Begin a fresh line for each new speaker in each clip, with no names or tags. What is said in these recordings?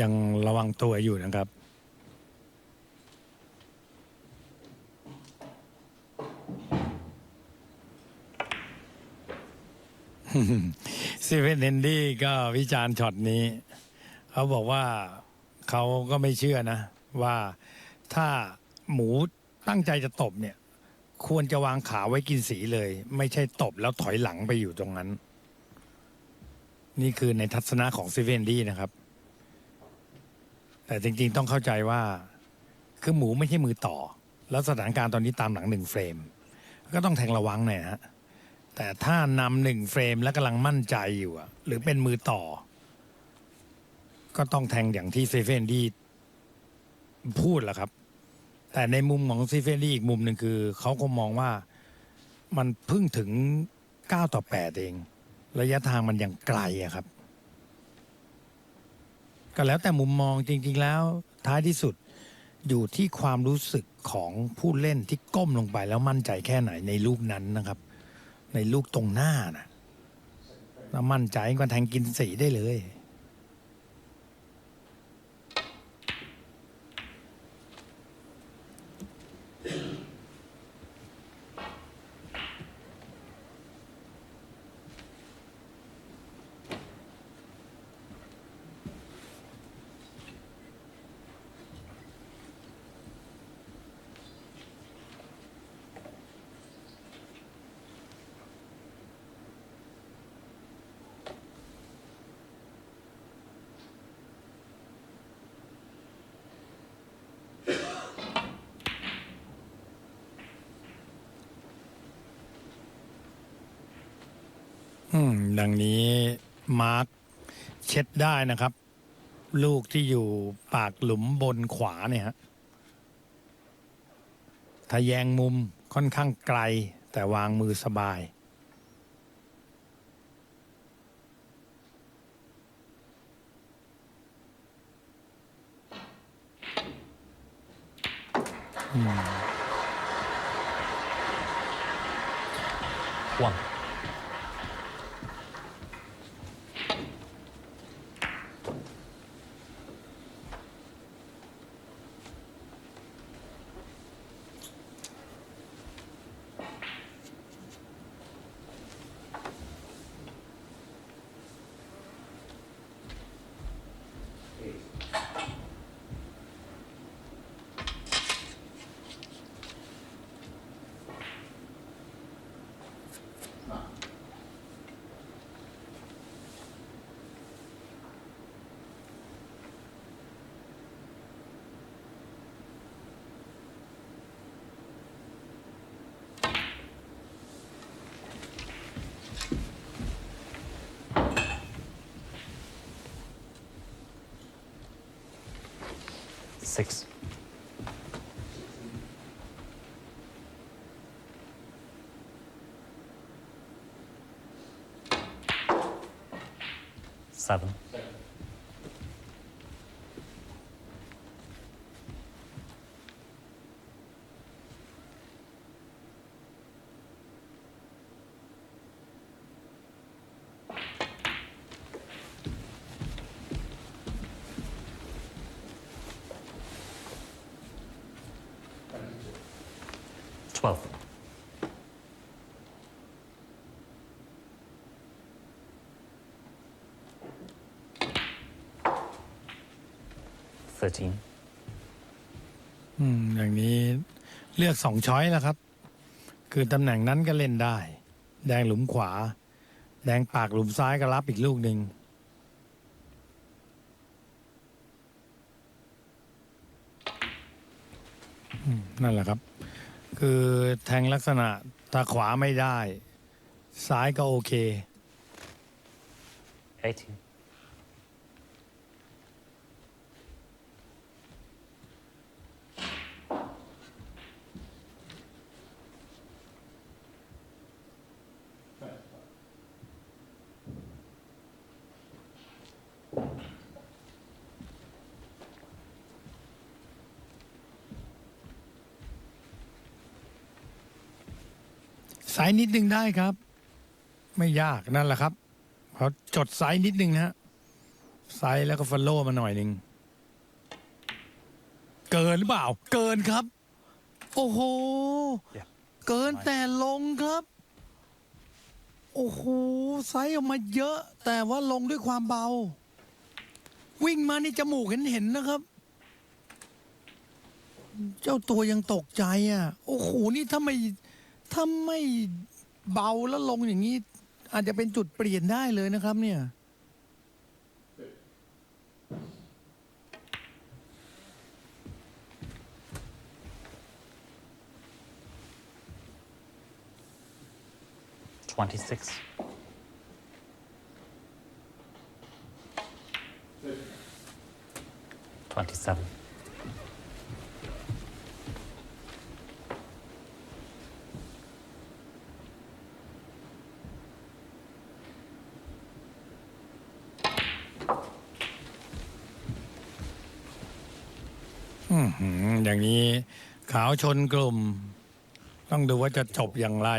ยังระวังตัวอยู่นะครับ ซีเวนเฮนดี้ก็วิจารณ์ช็อตนี้ เขาบอกว่าเขาก็ไม่เชื่อนะ ว่าถ้าหมูตั้งใจจะตบเนี่ย ควรจะวางขาไว้กินสีเลย ไม่ใช่ตบแล้วถอยหลังไปอยู่ตรงนั้น นี่คือในทัศนะของซีเวนดี้นะครับ แต่จริงๆต้องเข้าใจว่าคือหมูไม่ใช่มือต่อ แล้วสถานการณ์ตอนนี้ตามหลังหนึ่งเฟรม ก็ต้องแทงระวังหน่อยฮะแต่ถ้านำหนึ่งเฟรมแล้วกำลังมั่นใจอยู่อะหรือเป็นมือต่อ ก็ต้องแทงอย่างที่เซเฟนดี้พูดแหละครับ แต่ในมุมของเซเฟนดี้อีกมุมหนึ่งคือเขาก็มองว่ามันเพิ่งถึง 9 ต่อ 8 เอง ระยะทางมันยังไกลอะครับ ก็แล้วแต่มุมมองจริง ๆ แล้วท้ายที่สุดอยู่ที่ความรู้สึกของผู้เล่นที่ก้มลงไปแล้วมั่นใจแค่ไหนในลูกนั้นนะครับ ในลูกตรงหน้านะแล้วมั่นใจก็แทงกินสีได้เลย อืมดังนี้มาร์คเช็ดได้นะครับ ลูกที่อยู่ปากหลุมบนขวาเนี่ยฮะถ้าแยงมุมค่อนข้างไกล แต่วางมือสบาย
ห่วง six seven 13.
อืมอย่างนี้เลือกสองช้อยแล้วครับ คือตำแหน่งนั้นก็เล่นได้ แดงหลุมขวา แดงปากหลุมซ้ายก็รับอีกลูกหนึ่งนั่นแหละครับ คือแทงลักษณะตาขวาไม่ได้ ซ้ายก็โอเค 18. นิดนึงได้ครับ ไม่ยากนั่นแหละครับเขาจดสายนิดนึงนะฮะไซส์แล้วก็ฟอลโล่มาหน่อยหนึ่งเกินหรือเปล่า เกินครับ โอ้โห
Yeah.
เกินแต่ลงครับ โอ้โหไซส์ออกมาเยอะ แต่ว่าลงด้วยความเบา วิ่งมานี่จมูกเห็นเห็นๆนะครับ เจ้าตัวยังตกใจอะ โอ้โห นี่ถ้าไม่ ถ้าไม่เบาแล้วลงอย่างนี้ อาจจะเป็นจุดเปลี่ยนได้เลยนะครับ เนี่ย
26. Twenty-seven.
อือหืออย่างนี้ขาวชนกลุ่ม ต้องดูว่าจะจบอย่างไร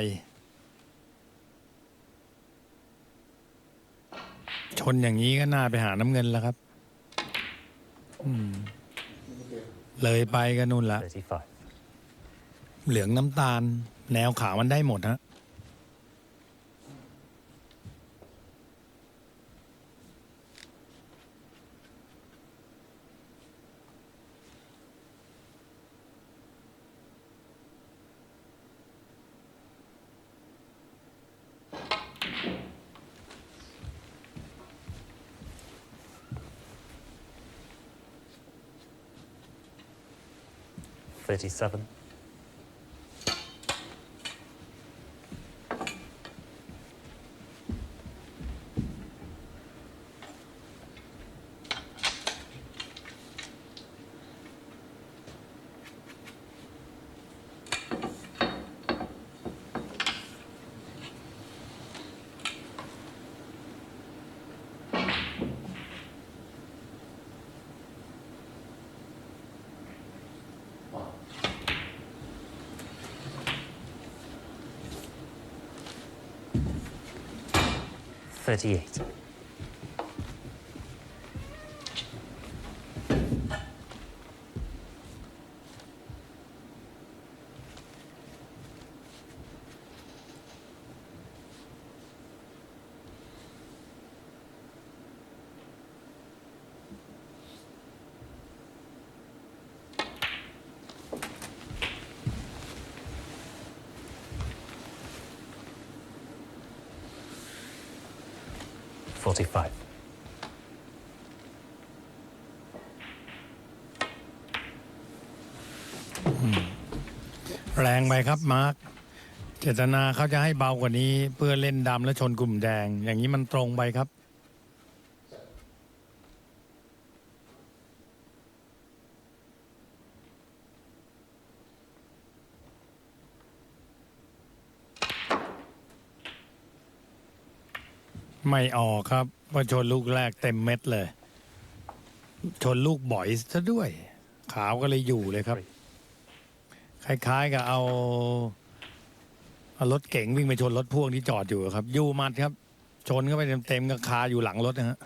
ชนอย่างนี้ก็น่าไปหาน้ำเงินแล้วครับอืมเลยไปก็นู่นละ
Thirty-five.
เหลืองน้ำตาล แนวขาวมันได้หมดฮะ
37. 38. 45.
แรงไปครับมาร์คเจตนาเขาจะให้เบากว่านี้เพื่อเล่นดำและชนกลุ่มแดง อย่างนี้มันตรงไปครับ ไม่ออกครับเพราะชนลูกแรกเต็มเม็ดเลย ชนลูกบ่อยซะด้วย ขาวก็เลยอยู่เลยครับ คล้ายๆกับเอาเอารถเก๋งวิ่งไปชนรถพ่วงที่จอดอยู่ครับยู่มัดครับ ชนเข้าไปเต็มๆก็คาอยู่หลังรถนะฮะ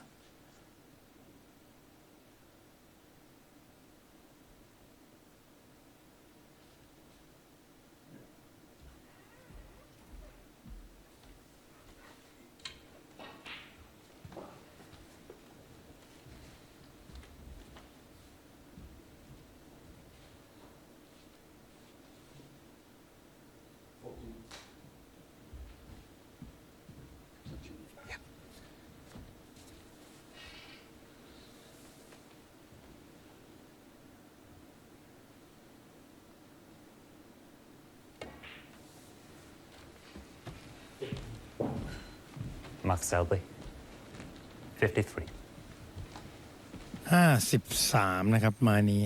Selby. 53.
ห้าสิบสามนะครับมานี้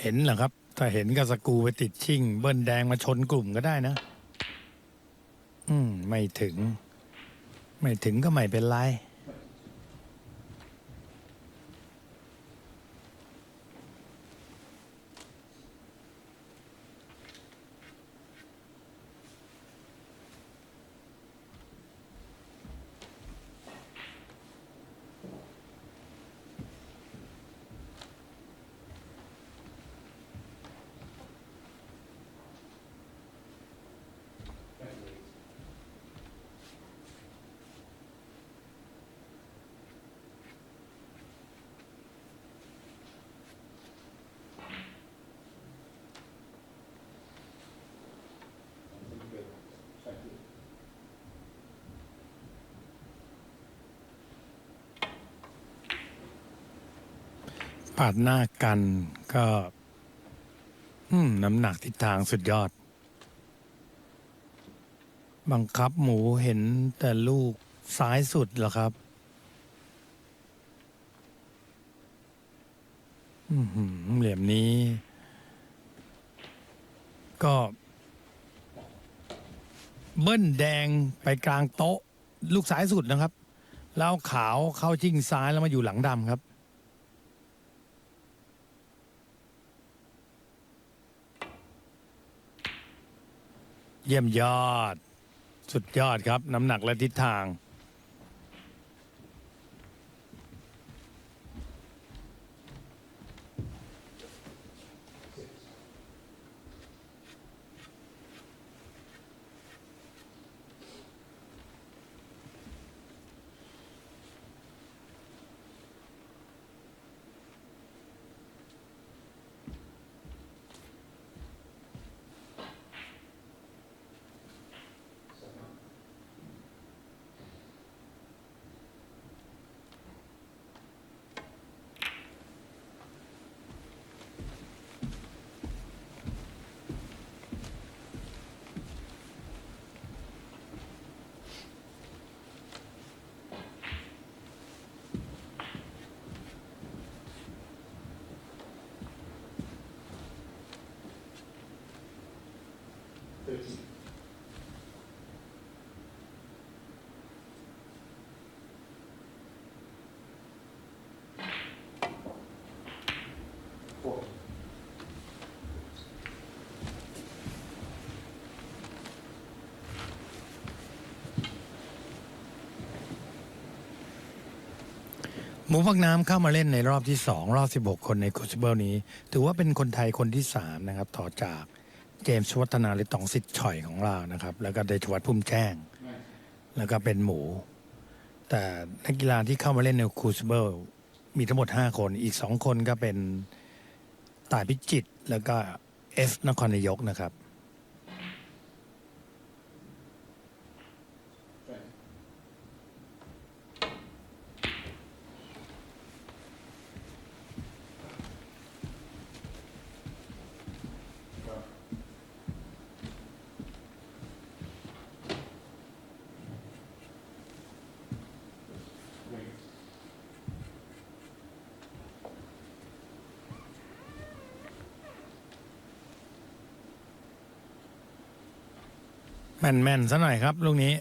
เห็นเหรอครับ ถ้าเห็นก็สกรูไปติดชิ่ง เบิ้ลแดงมาชนกลุ่มก็ได้นะ อืม ไม่ถึง ไม่ถึงก็ไม่เป็นไร ปาดหน้ากันก็ อืม น้ำหนักทิศทางสุดยอด บังคับหมูเห็นแต่ลูกซ้ายสุดเหรอครับ อือหือเหลี่ยมนี้ ก็ เบิ้ลแดงไปกลางโต๊ะ ลูกซ้ายสุดนะครับ แล้วขาวเข้าชิงซ้ายแล้วมาอยู่หลังดำครับ เยี่ยมยอด สุดยอดครับ น้ำหนักและทิศทาง หมูพักน้ำเข้ามาเล่นในรอบที่สองรอบ 16 คนในค u ชเบิลนี้ ถือว่าเป็นคนไทยคนที่สามนะครับ ต่อจากเจมส์วัฒนาหรือตองสิทธิ์ฉ่อยของเรานะครับ แล้วก็เดชวัฒน์พุ่มแจ้ง แล้วก็เป็นหมู แต่นักกีฬาที่เข้ามาเล่นในค u ชเบิลมีทั้งหมด 5 คนอีก 2 คนก็เป็นต่ายพิจิตแล้วก็เอฟนครนายกนะครับ แม่นซะหน่อยครับลูกนี้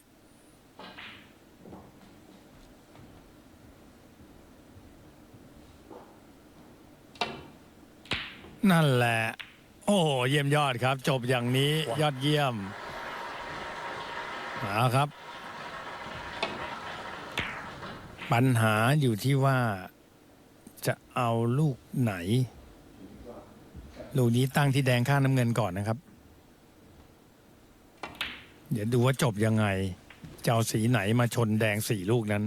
นั่นแหละ โอ้เยี่ยมยอดครับ จบอย่างนี้ยอดเยี่ยมเอาครับ ปัญหาอยู่ที่ว่า จะเอาลูกไหน ลูกนี้ตั้งที่แดงข้างน้ำเงินก่อนนะครับ เดี๋ยวดูว่าจบยังไงจะเอาสีไหนมาชนแดงสี่ลูกนั้น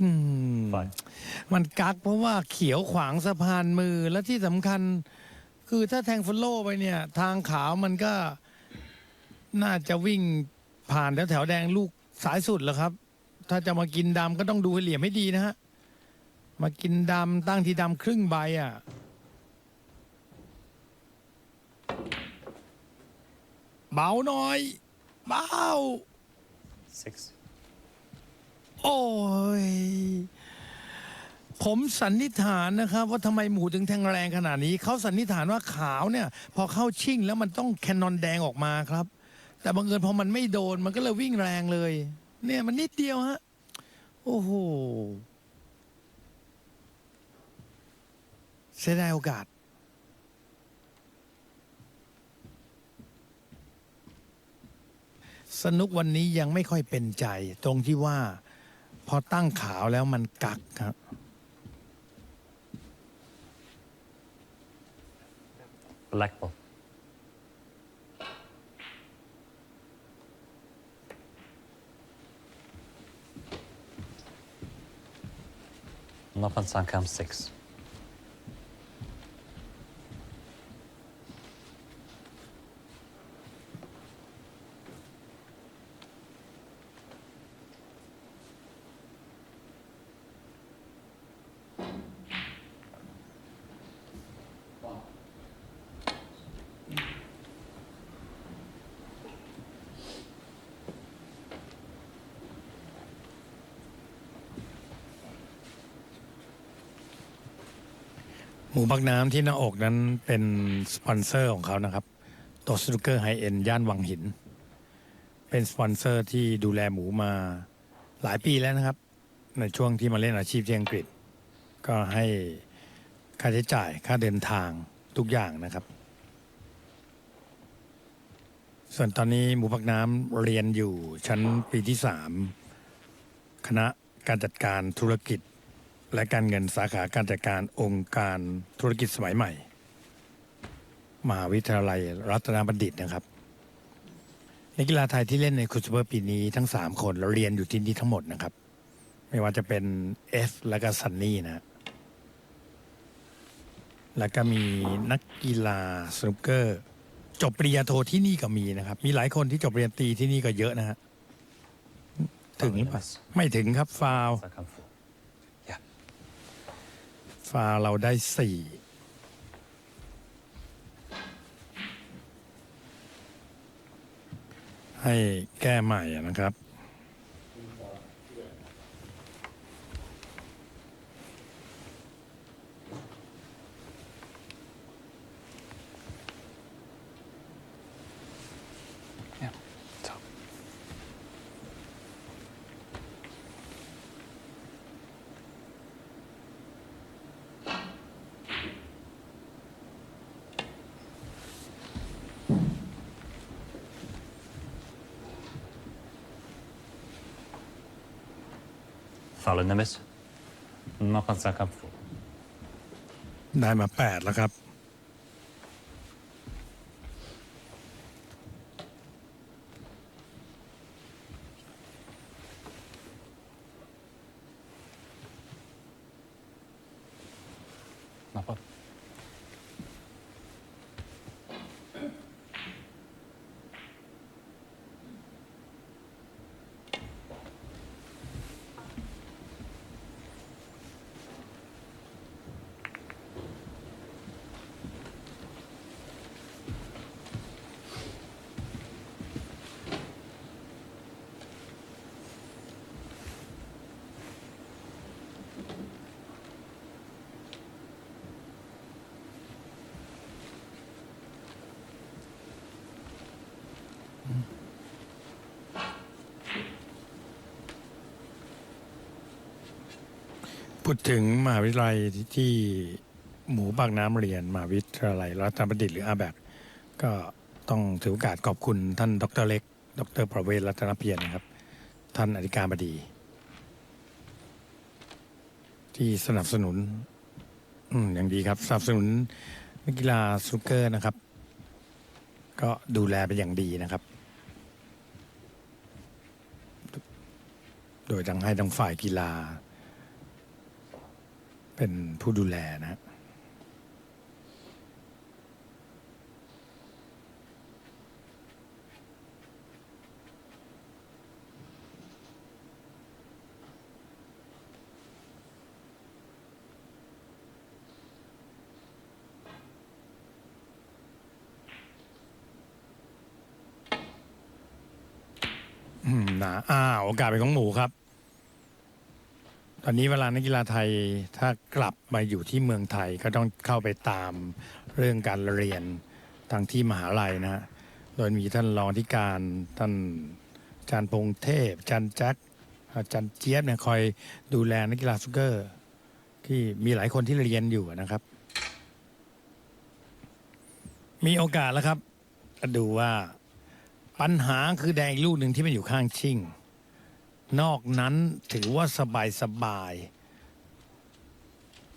อืม
Fine.
มันกักเพราะว่าเขียวขวางสะพานมือและที่สำคัญ คือถ้าแทงฟอลโล่ไปเนี่ย ทางขาวมันก็ น่าจะวิ่งผ่านแถวแถวๆแดงลูกสายสุดแล้วครับ ถ้าจะมากินดำก็ต้องดูให้เหลี่ยมให้ดีนะฮะ มากินดำตั้งที่ดำครึ่งใบอะ เบาหน่อย เบา
Six.
โอ้ย ผมสันนิษฐานนะครับ ว่าทำไมหมูถึงแทงแรงขนาดนี้ เขาสันนิษฐานว่าขาวเนี่ย พอเข้าชิ่งแล้วมันต้องแคนนอนแดงออกมาครับ แต่บังเอิญพอมันไม่โดนมันก็เลยวิ่งแรงเลย เนี่ยมันนิดเดียวฮะ โอ้โหเสียดายโอกาส สนุกวันนี้ยังไม่ค่อยเป็นใจ ตรงที่ว่า พอตั้งขาวแล้วมันกักครับ
Black ball. Nopan Sankam six.
หมูปักน้ำที่หน้าอกนั้นเป็นสปอนเซอร์ของเขานะครับโตสนุกเกอร์ไฮเอ็นย่านวังหิน เป็นสปอนเซอร์ที่ดูแลหมูมาหลายปีแล้วนะครับ ในช่วงที่มาเล่นอาชีพที่อังกฤษ ก็ให้ค่าใช้จ่ายค่าเดินทางทุกอย่างนะครับ ส่วนตอนนี้หมูปักน้ำเรียนอยู่ชั้นปีที่สามคณะการจัดการธุรกิจ และการเงินสาขาการจัดการองค์การธุรกิจสมัยใหม่ มหาวิทยาลัยรัตนบัณฑิตนะครับนักกีฬาไทยที่เล่นในคุซูเปอร์ปีนี้ทั้ง 3 คนเราเรียนอยู่ที่นี่ทั้งหมดนะครับ ไม่ว่าจะเป็นเอฟและก็ซันนี่นะ แล้วก็มีนักกีฬาสนุกเกอร์ จบปริญญาโทที่นี่ก็มีนะครับ มีหลายคนที่จบปริญญาตรีที่นี่ก็เยอะนะฮะถึงหรือเปล่าไม่ถึงครับฟาว ฟ้าเราได้สี่ให้แก้ใหม่นะครับ
Fallen Nimbus นอกกันสักครับ
ได้มาแปดแล้วครับ พูดถึงมหาวิทยาลัยที่หมูปากน้ำเรียนมหาวิทยาลัยรัตนบัณฑิตหรืออาแบกก็ต้องถือโอกาสขอบคุณท่านดรเล็ก ดรประเวศรัตนเพียรนะครับ ท่านอธิการบดี ที่สนับสนุนอืมอย่างดีครับ สนับสนุนนักกีฬาสุกเกอร์นะครับ ก็ดูแลเป็นอย่างดีนะครับ โดยทั้งให้ทั้งฝ่ายกีฬา เป็นผู้ดูแลนะอืมนะอ่า โอกาสเป็นของหมูครับ ตอนนี้เวลานักกีฬาไทยถ้ากลับมาอยู่ที่เมืองไทยก็ต้องเข้าไปตามเรื่องการเรียนทางที่มหาลัยนะฮะ โดยมีท่านรองที่การท่านอาจารย์พงเทพอาจารย์แจ็คอาจารย์เจี๊ยบเนี่ยคอยดูแลนักกีฬาสุกเกอร์ ที่มีหลายคนที่เรียนอยู่นะครับ มีโอกาสแล้วครับดูว่าปัญหาคือแดงอีกลูกหนึ่งที่มันอยู่ข้างชิ่ง นอกนั้นถือว่าสบายสบาย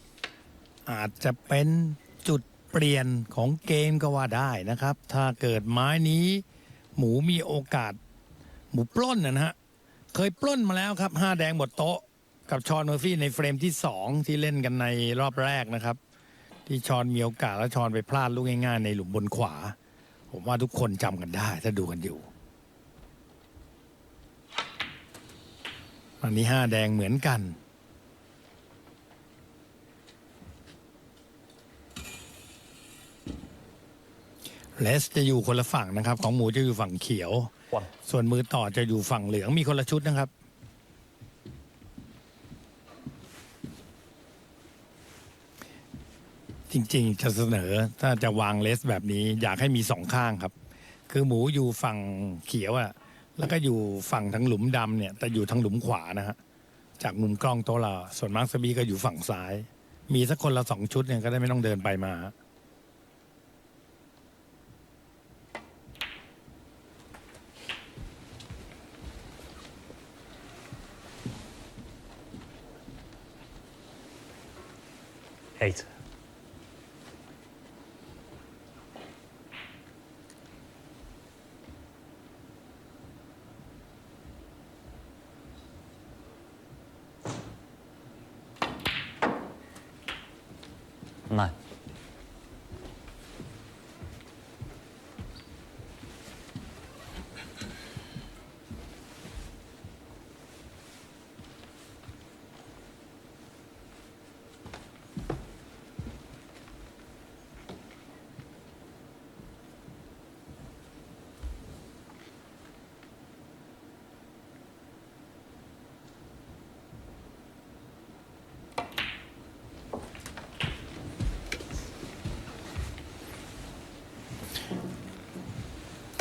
ๆอาจจะเป็นจุดเปลี่ยนของเกมก็ว่าได้นะครับ ถ้าเกิดไม้นี้ หมูมีโอกาส หมูปล้นนะนะฮะ เคยปล้นมาแล้วครับห้าแดงหมดโต๊ะ กับชอนเมอร์ฟี่ในเฟรมที่สองที่เล่นกันในรอบแรกนะครับ ที่ชอนมีโอกาสแล้วชอนไปพลาดลูกง่ายๆในหลุมบนขวา ผมว่าทุกคนจำกันได้ ถ้าดูกันอยู่ อันนี้ห้าแดงเหมือนกัน เลสจะอยู่คนละฝั่งนะครับ ของหมูจะอยู่ฝั่งเขียว
One.
ส่วนมือต่อจะอยู่ฝั่งเหลืองมีคนละชุดนะครับทีริงๆ จะเสนอถ้าจะวางเลสแบบนี้ อยากให้มีสองข้างครับ คือหมูอยู่ฝั่งเขียวอะ แล้วก็อยู่ฝั่งทางหลุมดำเนี่ย แต่อยู่ทางหลุมขวานะฮะจากมุมกล้องโต๊ะเราส่วนมาร์คสบีก็อยู่ฝั่งซ้าย มีสักคนละสองชุดเนี่ยก็ได้ไม่ต้องเดินไปมา
慢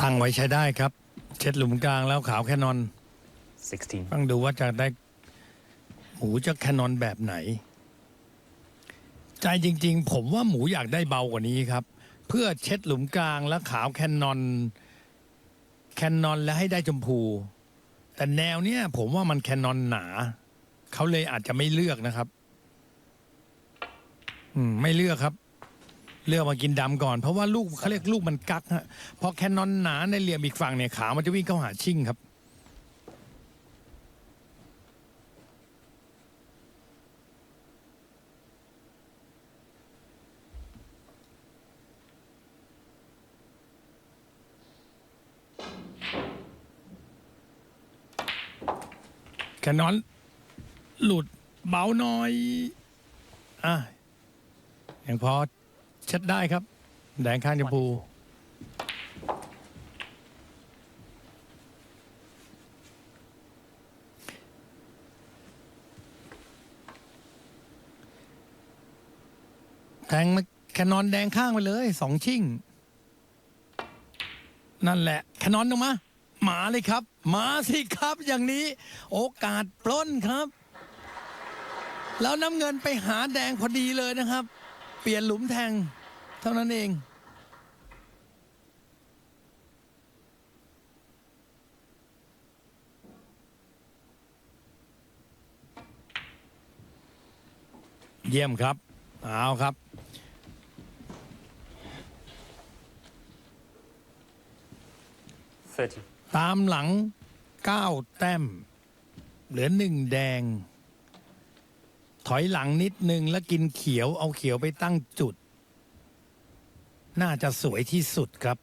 ตั้งไว้ใช้ได้ครับ เช็ดหลุมกลางแล้วขาวแค่นอน
Sixteen.
ต้องดูว่าจะได้หมูจะแคนนอนแบบไหน ใจจริง ๆ ผมว่าหมูอยากได้เบากว่านี้ครับ เพื่อเช็ดหลุมกลางแล้วขาวแคนนอน แคนนอนแล้วให้ได้ชมพู แต่แนวเนี้ยผมว่ามันแคนนอนหนา เขาเลยอาจจะไม่เลือกนะครับ อืม ไม่เลือกครับ เลือกมากินดำก่อน เพราะว่าลูกเขาเรียกลูกมันกักฮะพอแคนนอนหนาในเหลี่ยมอีกฝั่งเนี่ยขาวมันจะวิ่งเข้าหาชิ่งครับ แคนนอน หลุดเบาหน่อย อะยังพอ เช็ดได้ครับ แดงข้างจมพู แทงมาแคนนอนแดงข้างไปเลยสองชิ่ง นั่นแหละแคนนอนออกมา หมาเลยครับ มาสิครับอย่างนี้ โอกาสปล้นครับ แล้วน้ำเงินไปหาแดงพอดีเลยนะครับ เปลี่ยนหลุมแทง ท่านั้นเอง เยี่ยมครับ เอาครับ
Thirty.
ตามหลังเก้าแต้ม เหลือหนึ่งแดง ถอยหลังนิดนึงแล้วกินเขียวเอาเขียวไปตั้งจุด น่าจะสวยที่สุดครับ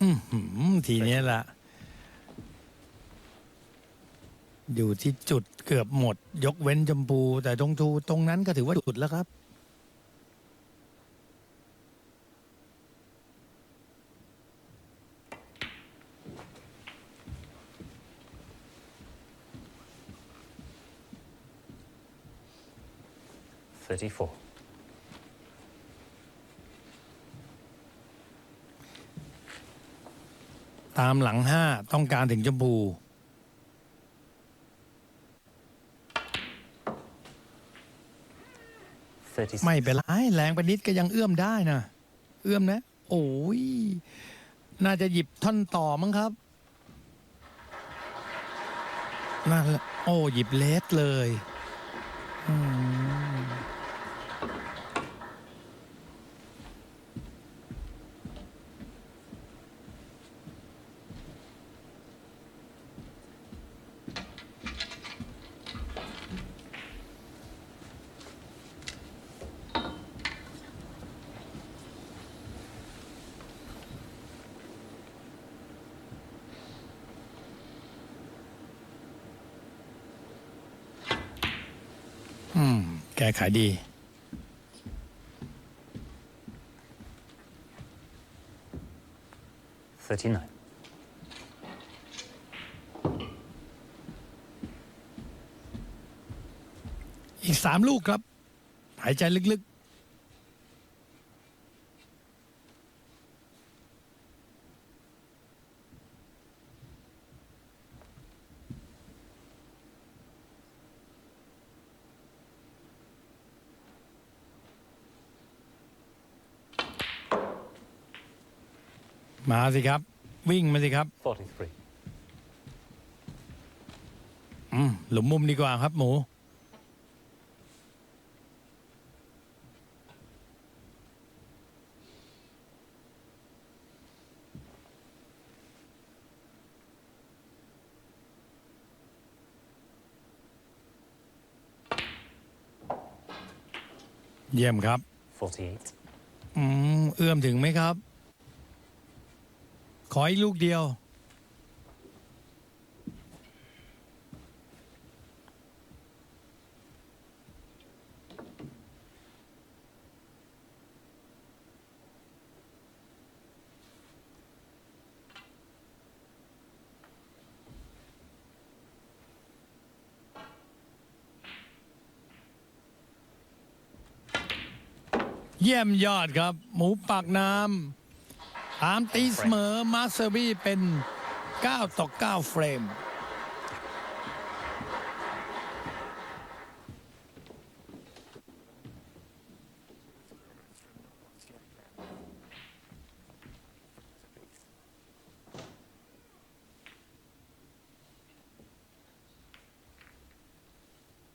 อืมทีนี้ยละอยู่ที่จุดเกือบหมด ยกเว้นจมพู แต่ตรงทูตรงนั้นก็ถือว่าจุดแล้วครับ
Thirty-four.
ตามหลังห้าต้องการถึงชมพู
Thirty-six.
ไม่เป็นไรแรงไปนิดก็ยังเอื้อมได้นะ เอื้อมนะ โอ้ย น่าจะหยิบท่อนต่อมั้งครับนั่นแหละโอ้หยิบเลสเลยอืมอืม แก้ไขดี
Thirty-nine.
ออีกสามลูกครับ หายใจลึก มาสิครับ วิ่งมาสิครับ
43.
อืมหลุมมุมดีกว่าครับหมู เยี่ยมครับ
48.
อืมเอื้อมถึงไหมครับ ขออีกลูกเดียว เยี่ยมยอดครับ หมูปากน้ำ ตามตีเสมอมาเซอร์บี้เป็น 9 ต่อ 9 เฟรม